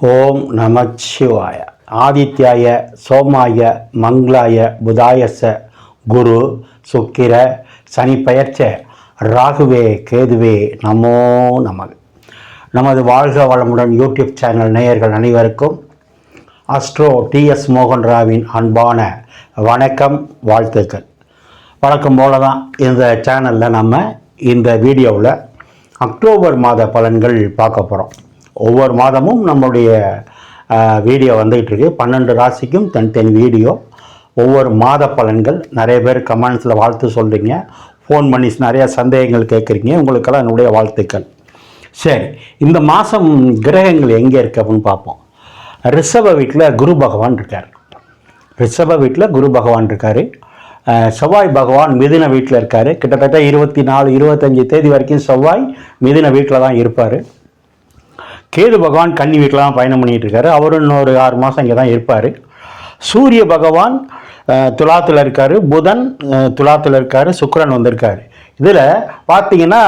ஓம் நமச்சிவாய. ஆதித்யாய சோமாய மங்களாய புதாயச குரு சுக்கிர சனி பெயர்ச்ச ராகுவே கேதுவே நமோ நமது நமது வாழ்க வளமுடன் யூடியூப் சேனல் நேயர்கள் அனைவருக்கும் அஸ்ட்ரோ டிஎஸ் மோகன் ராவின் அன்பான வணக்கம் வாழ்த்துக்கள். வழக்கம் போல தான் இந்த சேனலில் நம்ம இந்த வீடியோவில் அக்டோபர் மாத பலன்கள் பார்க்க போகிறோம் ஒவ்வொரு மாதமும் நம்மளுடைய வீடியோ வந்துகிட்ருக்கு. பன்னெண்டு ராசிக்கும் தனித்தனி வீடியோ. ஒவ்வொரு மாத பலன்கள். நிறைய பேர் கமெண்ட்ஸில் வாழ்த்து சொல்கிறீங்க ஃபோன் பண்ணி நிறைய சந்தேகங்கள் கேட்குறீங்க. உங்களுக்கெல்லாம் என்னுடைய வாழ்த்துக்கள். சரி இந்த மாதம் கிரகங்கள் எங்கே இருக்கு அப்படின்னு பார்ப்போம். ரிஷப வீட்டில் குரு பகவான் இருக்கார். ரிஷப வீட்டில் குரு பகவான் இருக்கார். செவ்வாய் பகவான் மிதின வீட்டில் இருக்கார். கிட்டத்தட்ட இருபத்தி நாலு இருபத்தஞ்சி தேதி வரைக்கும் செவ்வாய் மிதின வீட்டில் தான் இருப்பார். கேது பகவான் கன்னி வீட்டிலாம் பயணம் பண்ணிட்டு இருக்காரு அவரும் இன்னொரு ஆறு மாதம் இங்கே தான் இருப்பார். சூரிய பகவான் துலாத்தில் இருக்கார். புதன் துலாத்தில் இருக்கார். சுக்கரன் வந்திருக்கார். வந்திருக்காரு இதில் பார்த்தீங்கன்னா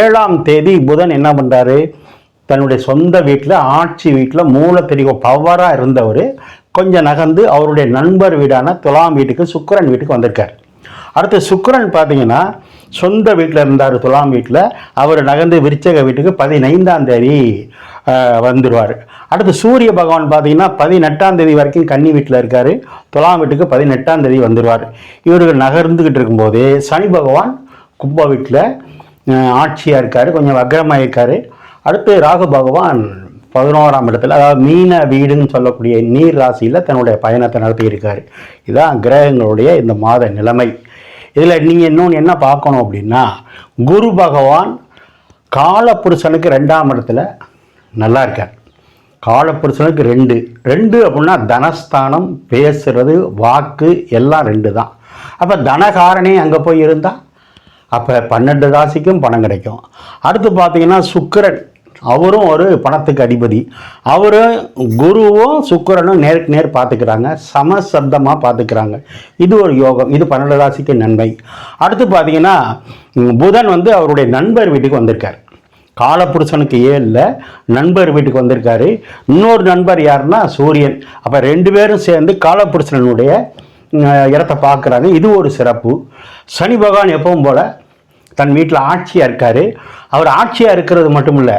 ஏழாம் தேதி புதன் என்ன பண்ணுறாரு தன்னுடைய சொந்த வீட்டில் ஆட்சி வீட்டில் மூலத்தெரிவு பவராக இருந்தவர். கொஞ்சம் நகர்ந்து அவருடைய நண்பர் வீடான துலாம் வீட்டுக்கு சுக்கரன் வீட்டுக்கு வந்திருக்கார். அடுத்து சுக்கரன் பார்த்தீங்கன்னா சொந்த வீட்டில் இருந்தார் துலாம் வீட்டில். அவர் நகர்ந்து விருச்சக வீட்டுக்கு பதினைந்தாம் தேதி வந்துடுவார் அடுத்து சூரிய பகவான் பார்த்தீங்கன்னா பதினெட்டாம் தேதி வரைக்கும் கன்னி வீட்டில் இருக்கார். துலாம் வீட்டுக்கு பதினெட்டாம் தேதி வந்துடுவார் இவர்கள் நகர்ந்துக்கிட்டு இருக்கும்போது சனி பகவான் கும்ப வீட்டில் ஆட்சியாக இருக்கார். கொஞ்சம் வக்ரமாக இருக்கார். அடுத்து ராகு பகவான் பதினோராம் இடத்துல அதாவது மீன வீடுன்னு சொல்லக்கூடிய நீர் ராசியில் தன்னுடைய பயணத்தை நடத்தியிருக்காரு. இதுதான் கிரகங்களுடைய இந்த மாத நிலைமை. இதில் நீங்கள் இன்னொன்று என்ன பார்க்கணும் அப்படின்னா குரு பகவான் காலப்புருஷனுக்கு ரெண்டாம் இடத்துல நல்லா இருக்கார். காலப்புருஷனுக்கு ரெண்டு. ரெண்டு அப்படின்னா தனஸ்தானம் பேசுகிறது வாக்கு எல்லாம் ரெண்டு தான். அப்போ தனகாரனே அங்கே போய் இருந்தால் அப்போ பன்னெண்டு ராசிக்கும் பணம் கிடைக்கும். அடுத்து பார்த்தீங்கன்னா சுக்கிரன். அவரும் ஒரு பணத்துக்கு அதிபதி. அவரும் குருவும் சுக்கரனும் நேருக்கு நேர் பார்த்துக்கிறாங்க. சமசப்தமாக பார்த்துக்கிறாங்க. இது ஒரு யோகம். இது பன்னெண்டு ராசிக்கு நன்மை. அடுத்து பார்த்தீங்கன்னா புதன் வந்து அவருடைய நண்பர் வீட்டுக்கு வந்திருக்கார். காலப்புருஷனுக்கு ஏழில் நண்பர் வீட்டுக்கு வந்திருக்காரு. இன்னொரு நண்பர் யாருன்னா சூரியன். அப்போ ரெண்டு பேரும் சேர்ந்து காலப்புருஷனுடைய இடத்தை இடத்த பார்க்குறாங்க. இது ஒரு சிறப்பு. சனி பகவான் எப்பவும் போல் தன் வீட்டில் ஆட்சியாக இருக்கார். அவர் ஆட்சியாக இருக்கிறது மட்டும் இல்லை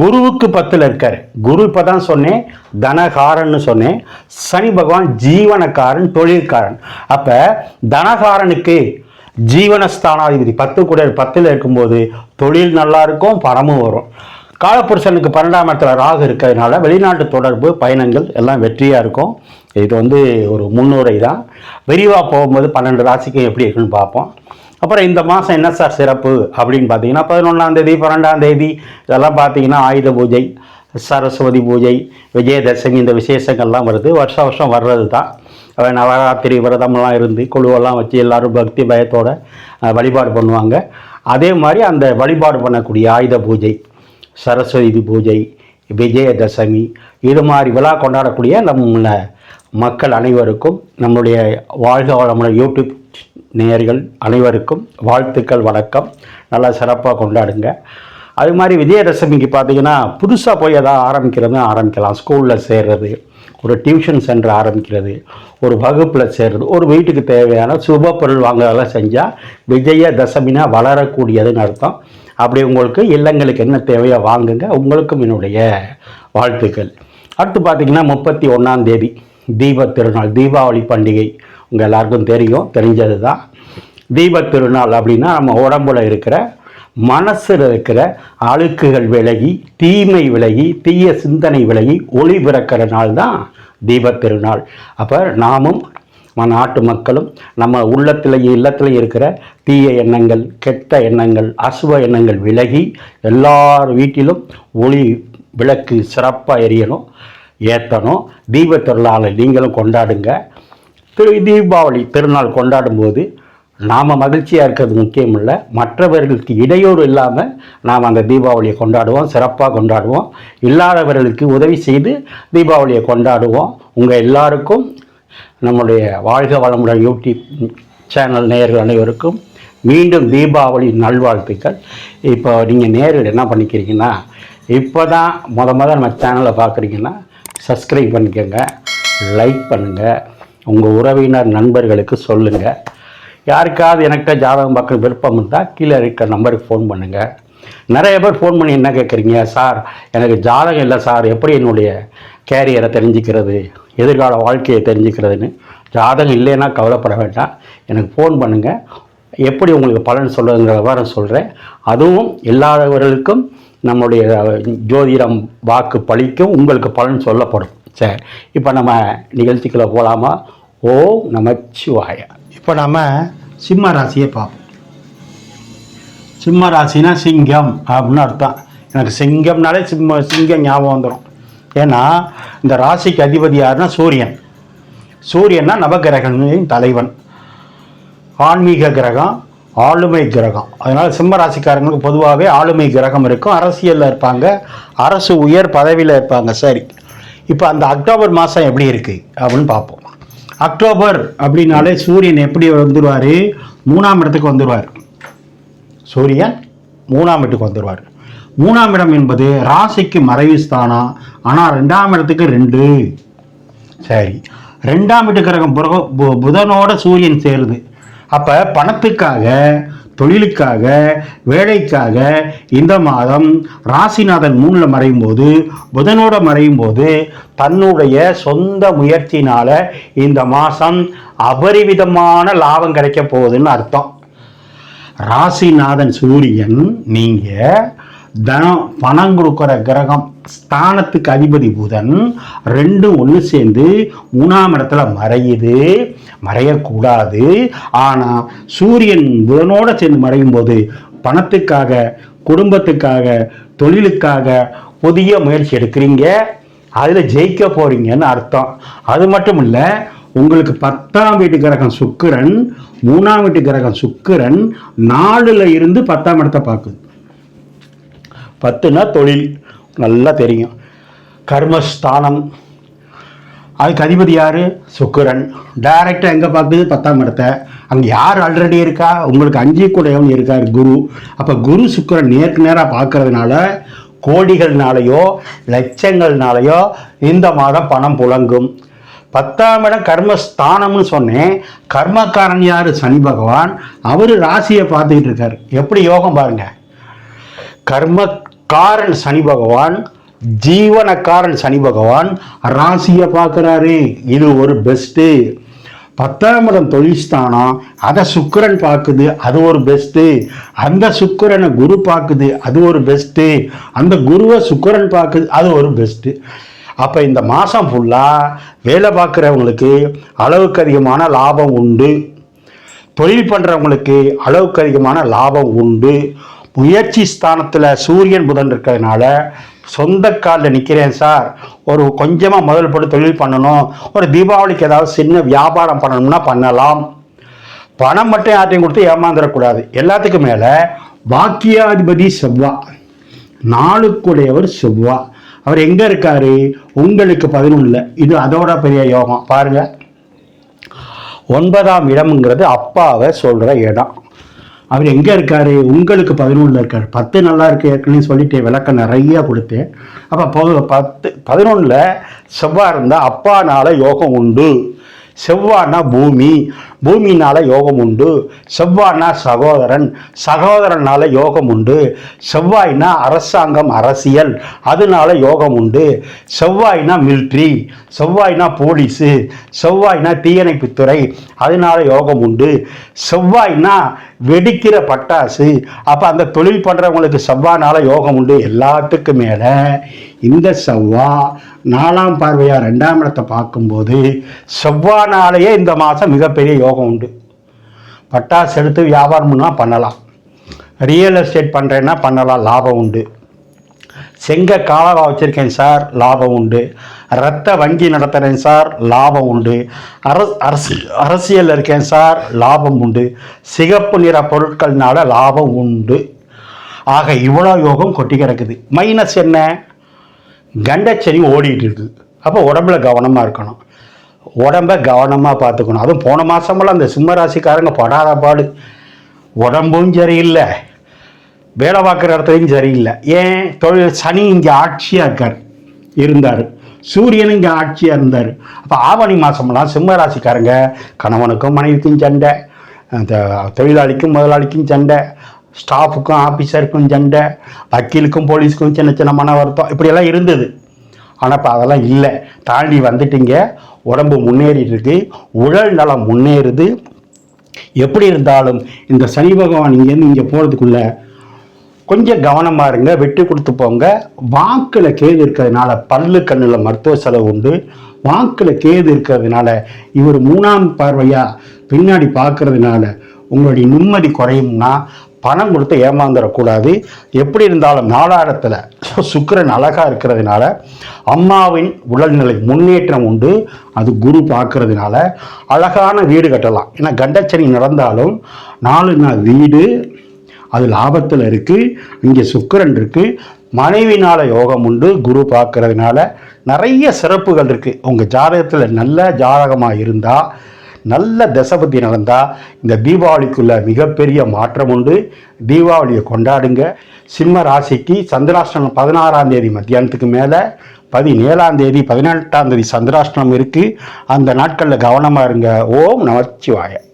குருவுக்கு பத்தில் இருக்கார். குரு இப்போ தான் சொன்னேன் தனகாரன்னு சொன்னேன். சனி பகவான் ஜீவனக்காரன் தொழில்காரன். அப்போ தனகாரனுக்கு ஜீவனஸ்தானாதிபதி பத்து கூட பத்தில் இருக்கும்போது தொழில் நல்லா இருக்கும் பணமும் வரும். காலப்புருஷனுக்கு பன்னெண்டாம் இடத்துல ராகு இருக்கிறதுனால வெளிநாட்டு தொடர்பு பயணங்கள் எல்லாம் வெற்றியாக இருக்கும். இது வந்து ஒரு முன்னுரை தான். விரிவாக போகும்போது பன்னெண்டு ராசிக்கு எப்படி இருக்குன்னு பார்ப்போம். அப்புறம் இந்த மாதம் என்ன சார் சிறப்பு அப்படின்னு பார்த்தீங்கன்னா பதினொன்றாம் தேதி பன்னெண்டாம் தேதி இதெல்லாம் பார்த்தீங்கன்னா ஆயுத பூஜை சரஸ்வதி பூஜை விஜயதசமி இந்த விசேஷங்கள்லாம் வருது. வருஷ வருஷம் வர்றது தான். அவன் நவராத்திரி விரதம்லாம் இருந்து குழுவெல்லாம் வச்சு எல்லாரும் பக்தி பயத்தோட வழிபாடு பண்ணுவாங்க. அதே மாதிரி அந்த வழிபாடு பண்ணக்கூடிய ஆயுத பூஜை சரஸ்வதி பூஜை விஜயதசமி இது மாதிரி விழா கொண்டாடக்கூடிய நம்ம மக்கள் அனைவருக்கும் நம்முடைய வாழ்க வளமுடன் யூடியூப் நேயர்கள் அனைவருக்கும் வாழ்த்துக்கள் வணக்கம். நல்லா சிறப்பாக கொண்டாடுங்க. அது மாதிரி விஜயதசமிக்கு பார்த்தீங்கன்னா புதுசாக போய் எதாவது ஆரம்பிக்கிறது ஆரம்பிக்கலாம். ஸ்கூலில் சேர்றது ஒரு டியூஷன் சென்டர் ஆரம்பிக்கிறது ஒரு வகுப்பில் சேர்றது ஒரு வீட்டுக்கு தேவையான சுப பொருள் வாங்குறதெல்லாம் செஞ்சால் விஜயதசமினா வளரக்கூடியதுன்னு அர்த்தம். அப்படி உங்களுக்கு இல்லங்களுக்கு என்ன தேவையோ வாங்குங்க. உங்களுக்கும் என்னுடைய வாழ்த்துக்கள். அடுத்து பார்த்தீங்கன்னா முப்பத்தி ஒன்றாம் தேதி தீப திருநாள் தீபாவளி பண்டிகை. உங்கள் எல்லாருக்கும் தெரியும் தெரிஞ்சது தான் தீப திருநாள் அப்படின்னா நம்ம உடம்புல இருக்கிற மனசில் இருக்கிற அழுக்குகள் விலகி தீமை விலகி தீய சிந்தனை விலகி ஒளி பிறக்கிற நாள் தான் தீப திருநாள். அப்போ நாமும் நம்ம நாட்டு மக்களும் நம்ம உள்ளத்திலையும் இல்லத்திலையும் இருக்கிற தீய எண்ணங்கள் கெட்ட எண்ணங்கள் அசுவ எண்ணங்கள் விலகி எல்லார் வீட்டிலும் ஒளி விளக்கு சிறப்பாக எரியணும் ஏற்றணும் தீப திருநாளை நீங்களும் கொண்டாடுங்க. தீபாவளி தீபாவளி திருநாள் கொண்டாடும்போது நாம் மகிழ்ச்சியாக இருக்கிறது முக்கியம் இல்லை மற்றவர்களுக்கு இடையூறு இல்லாமல் நாம் அந்த தீபாவளியை கொண்டாடுவோம் சிறப்பாக கொண்டாடுவோம். இல்லாதவர்களுக்கு உதவி செய்து தீபாவளியை கொண்டாடுவோம். உங்கள் எல்லாருக்கும் நம்முடைய வாழ்க வளமுடன் யூடியூப் சேனல் நேயர்கள் அனைவருக்கும் மீண்டும் தீபாவளி நல்வாழ்த்துக்கள். இப்போ நீங்கள் நேரில் என்ன பண்ணிக்கிறீங்கன்னா இப்போ தான் முத முத நம்ம சேனலை பார்க்குறீங்கன்னா சப்ஸ்கிரைப் பண்ணிக்கோங்க லைக் பண்ணுங்கள் உங்கள் உறவினர் நண்பர்களுக்கு சொல்லுங்கள் யாருக்காவது எனக்கிட்ட ஜாதகம் பார்க்க விருப்பம் இருந்தால் கீழே இருக்கிற நம்பருக்கு ஃபோன் பண்ணுங்கள் நிறைய பேர் ஃபோன் பண்ணி என்ன கேட்குறீங்க சார் எனக்கு ஜாதகம் இல்லை சார். எப்படி என்னுடைய கேரியரை தெரிஞ்சுக்கிறது? எதிர்கால வாழ்க்கையை தெரிஞ்சுக்கிறதுன்னு? ஜாதகம் இல்லைன்னா கவலைப்பட வேண்டாம். எனக்கு ஃபோன் பண்ணுங்கள் எப்படி உங்களுக்கு பலன் சொல்கிறதுங்கிற விவரம் சொல்கிறேன் அதுவும் இல்லாதவர்களுக்கும் நம்முடைய ஜோதிடம் வாக்கு பழிக்கும் உங்களுக்கு பலன் சொல்லப்படும். சரி இப்போ நம்ம நிகழ்ச்சிக்குள்ளே போகலாமா ஓ நமச்சிவாய. இப்போ நம்ம சிம்ம ராசியை பார்ப்போம். சிம்ம ராசினா சிங்கம் அப்படின்னு அர்த்தம். எனக்கு சிங்கம்னாலே சிம்ம சிங்கம் ஞாபகம் வந்துடும் ஏன்னா இந்த ராசிக்கு அதிபதி யாருன்னா சூரியன். சூரியன்னா நவகிரகங்களின் தலைவன். ஆன்மீக கிரகம் ஆளுமை கிரகம். அதனால் சிம்ம ராசிக்காரங்களுக்கு பொதுவாகவே ஆளுமை கிரகம் இருக்கும். அரசியலில் இருப்பாங்க. அரசு உயர் பதவியில் இருப்பாங்க. சரி. இப்போ அந்த அக்டோபர் மாதம் எப்படி இருக்குது அப்படின்னு பார்ப்போம். அக்டோபர் அப்படின்னாலே சூரியன் எப்படி வந்துடுவார் மூணாம் இடத்துக்கு வந்துடுவார் சூரியன் மூணாம் இடத்துக்கு வந்துடுவார் மூணாம் இடம் என்பது ராசிக்கு மறைவு ஸ்தானம். ஆனால் ரெண்டாம் இடத்துக்கு ரெண்டு. சரி. ரெண்டாம் வீட்டு கிரகம் பு- புதனோட சூரியன் சேருது. அப்போ பணத்துக்காக தொழிலுக்காக வேலைக்காக இந்த மாதம் ராசிநாதன் மூணில் மறையும் போது புதனோட மறையும் போது தன்னுடைய சொந்த முயற்சினால இந்த மாதம் அபரிவிதமான லாபம் கிடைக்க போகுதுன்னு அர்த்தம். ராசிநாதன் சூரியன் நீங்கள் தனம் பணம் கொடுக்குற கிரகம் ஸ்தானத்துக்கு அதிபதி புதன் ரெண்டும் ஒன்று சேர்ந்து மூணாம் இடத்துல மறையுது. மறையக்கூடாது. ஆனால் சூரியன் புதனோட சேர்ந்து மறையும் போது பணத்துக்காக குடும்பத்துக்காக தொழிலுக்காக புதிய முயற்சி எடுக்கிறீங்க. அதில் ஜெயிக்க போறீங்கன்னு அர்த்தம். அது மட்டும் இல்லை உங்களுக்கு பத்தாம் வீட்டு கிரகம் சுக்கிரன் மூணாம் வீட்டு கிரகம் சுக்கிரன் நாலுல இருந்து பத்தாம் இடத்தை பார்க்குது. பத்துனா தொழில். நல்லா தெரியும். கர்மஸ்தானம். அதுக்கு அதிபதி யார்? சுக்கிரன். டைரெக்டாக எங்கே பார்க்குது பத்தாம் இடத்தை. அங்கே யார் ஆல்ரெடி இருக்கா? உங்களுக்கு அஞ்சு கூடையவன் இருக்கார் குரு. அப்போ குரு சுக்கிரன் நேருக்கு நேராக பார்க்கறதுனால கோடிகள்னாலேயோ லட்சங்கள்னாலேயோ இந்த மாதம் பணம் புழங்கும். பத்தாம் இடம் கர்மஸ்தானம்னு சொன்னேன். கர்மக்காரன் யார்? சனி பகவான். அவர் ராசியை பார்த்துக்கிட்டு இருக்கார். எப்படி யோகம் பாருங்கள் கர்ம காரன் சனி பகவான் ஜீவனக்காரன் சனி பகவான் ராசியை பார்க்குறாரு. இது ஒரு பெஸ்ட்டு பத்தாம் இடம் தொழில் அதை சுக்கிரன் பார்க்குது அது ஒரு பெஸ்ட்டு அந்த சுக்கரனை குரு பார்க்குது அது ஒரு பெஸ்ட்டு அந்த குருவை சுக்கிரன் பார்க்குது அது ஒரு பெஸ்ட்டு அப்போ இந்த மாதம் ஃபுல்லாக வேலை பார்க்குறவங்களுக்கு அளவுக்கு அதிகமான லாபம் உண்டு. தொழில் பண்ணுறவங்களுக்கு அளவுக்கு அதிகமான லாபம் உண்டு. முயற்சி ஸ்தானத்தில் சூரியன் புதன் இருக்கிறதுனால சொந்த காலில் நிற்கிறேன் சார். ஒரு கொஞ்சமாக முதல் போட்டு தொழில் பண்ணணும். ஒரு தீபாவளிக்கு ஏதாவது சின்ன வியாபாரம் பண்ணணும்னா பண்ணலாம். பணம் மட்டும் யார்ட்டையும் கொடுத்து ஏமாந்துடக்கூடாது எல்லாத்துக்கும் மேலே வாக்கியாதிபதி செவ்வா. நாளுக்குடையவர் செவ்வா. அவர் எங்கே இருக்கார்? உங்களுக்கு பதினொன்றில் இது அதோட பெரிய யோகம். பாருங்கள் ஒன்பதாம் இடம்ங்கிறது அப்பாவை சொல்கிற இடம். அவர் எங்கே இருக்கார்? உங்களுக்கு பதினொன்றில் இருக்கார். பத்து நல்லா இருக்கு ஏற்கனவே சொல்லிட்டு விளக்கம் நிறையா கொடுத்தேன் அப்போ பத்து பதினொன்றில் செவ்வாய் இருந்தால் அப்பானால் யோகம் உண்டு. செவ்வானா பூமி. பூமினால யோகம் உண்டு. செவ்வாய்னா சகோதரன். சகோதரனால யோகம் உண்டு. செவ்வாய்னா அரசாங்கம் அரசியல். அதனால யோகம் உண்டு. செவ்வாய்னா மில்ட்ரி செவ்வாய்னா போலீஸு செவ்வாய்னா தீயணைப்புத்துறை. அதனால யோகம் உண்டு. செவ்வாய்னா வெடிக்கிற பட்டாசு. அப்போ அந்த தொழில் பண்ணுறவங்களுக்கு செவ்வானால யோகம் உண்டு. எல்லாத்துக்கும் மேலே இந்த செவ்வா நாலாம் பார்வையாக ரெண்டாம் இடத்தை பார்க்கும்போது செவ்வானாலேயே இந்த மாதம் மிகப்பெரிய யோகம் உண்டு. பட்டாசு எடுத்து வியாபாரம் பண்ணலாம். ரியல் எஸ்டேட் பண்ணுறேன்னா பண்ணலாம். லாபம் உண்டு. செங்க காலரா வச்சுருக்கேன் சார் லாபம் உண்டு. ரத்த வங்கி நடத்துகிறேன் சார் லாபம் உண்டு. அரசு அரசு அரசியல் இருக்கேன் சார் லாபம் உண்டு. சிகப்பு நிற பொருட்கள்னால லாபம் உண்டு. ஆக இவ்வளோ யோகம் கொட்டி கிடக்குது. மைனஸ் என்ன? கண்டச்சனி ஓடிட்டு இருக்குது. அப்போ உடம்புல கவனமாக இருக்கணும். உடம்ப கவனமாக பார்த்துக்கணும். அதுவும் போன மாதமெல்லாம் அந்த சிம்ம ராசிக்காரங்க படாத பாடு. உடம்பும் சரியில்லை. வேலை பார்க்குற இடத்துலையும் சரியில்லை. ஏன்? தொழில் சனி இங்கே ஆட்சியாக இருக்கார். இருந்தார். சூரியன் இங்கே ஆட்சியாக இருந்தார். அப்போ ஆவணி மாதம்லாம் சிம்ம ராசிக்காரங்க. கணவனுக்கும் மனைவிக்கும் சண்டை. அந்த தொழிலாளிக்கும் முதலாளிக்கும் சண்டை. ஸ்டாஃபுக்கும் ஆஃபீஸருக்கும் சண்டை. வக்கீலுக்கும் போலீஸுக்கும் சின்ன சின்ன மன வருத்தம். இப்படியெல்லாம் இருந்தது. ஆனால் இப்போ அதெல்லாம் இல்லை. தாண்டி வந்துட்டீங்க. உடம்பு முன்னேறிட்டு இருக்கு உடல் நலம் முன்னேறுது. எப்படி இருந்தாலும் இந்த சனி பகவான் இங்கேருந்து இங்கே போகிறதுக்குள்ளே கொஞ்சம் கவனமாக இருங்க விட்டு கொடுத்து போங்க. வாக்கில் கேது இருக்கிறதுனால பல்லு கண்ணில் மருத்துவ செலவு உண்டு. வாக்கில் கேது இருக்கிறதுனால இவர் மூணாம் பார்வையாக பின்னாடி பார்க்கறதுனால உங்களுடைய நிம்மதி குறையும்னா பணம் கொடுத்து ஏமாந்துடக்கூடாது எப்படி இருந்தாலும் நாளாரத்தில் சுக்கிரன் அழகாக இருக்கிறதுனால அம்மாவின் உடல்நிலை முன்னேற்றம் உண்டு. அது குரு பார்க்கறதுனால அழகான வீடு கட்டலாம். ஏன்னா கண்டச்சனி நடந்தாலும் நாலு நாள் வீடு அது லாபத்தில் இருக்குது இங்கே சுக்கரன் இருக்குது மனைவினால் யோகம் உண்டு குரு பார்க்கறதுனால நிறைய சிறப்புகள் இருக்குது உங்கள் ஜாதகத்தில் நல்ல ஜாதகமாக இருந்தால் நல்ல தசபதி நடந்தால் இந்த தீபாவளிக்குள்ள மிகப்பெரிய மாற்றம் உண்டு. தீபாவளியை கொண்டாடுங்க. சிம்ம ராசிக்கு சந்திராஷ்டிரம் பதினாறாம் தேதி மத்தியானத்துக்கு மேலே பதினேழாம் தேதி பதினெட்டாம் தேதி சந்திராஷ்டிரம் இருக்குது அந்த நாட்களில் கவனமாக இருங்க. ஓம் நமச்சிவாயம்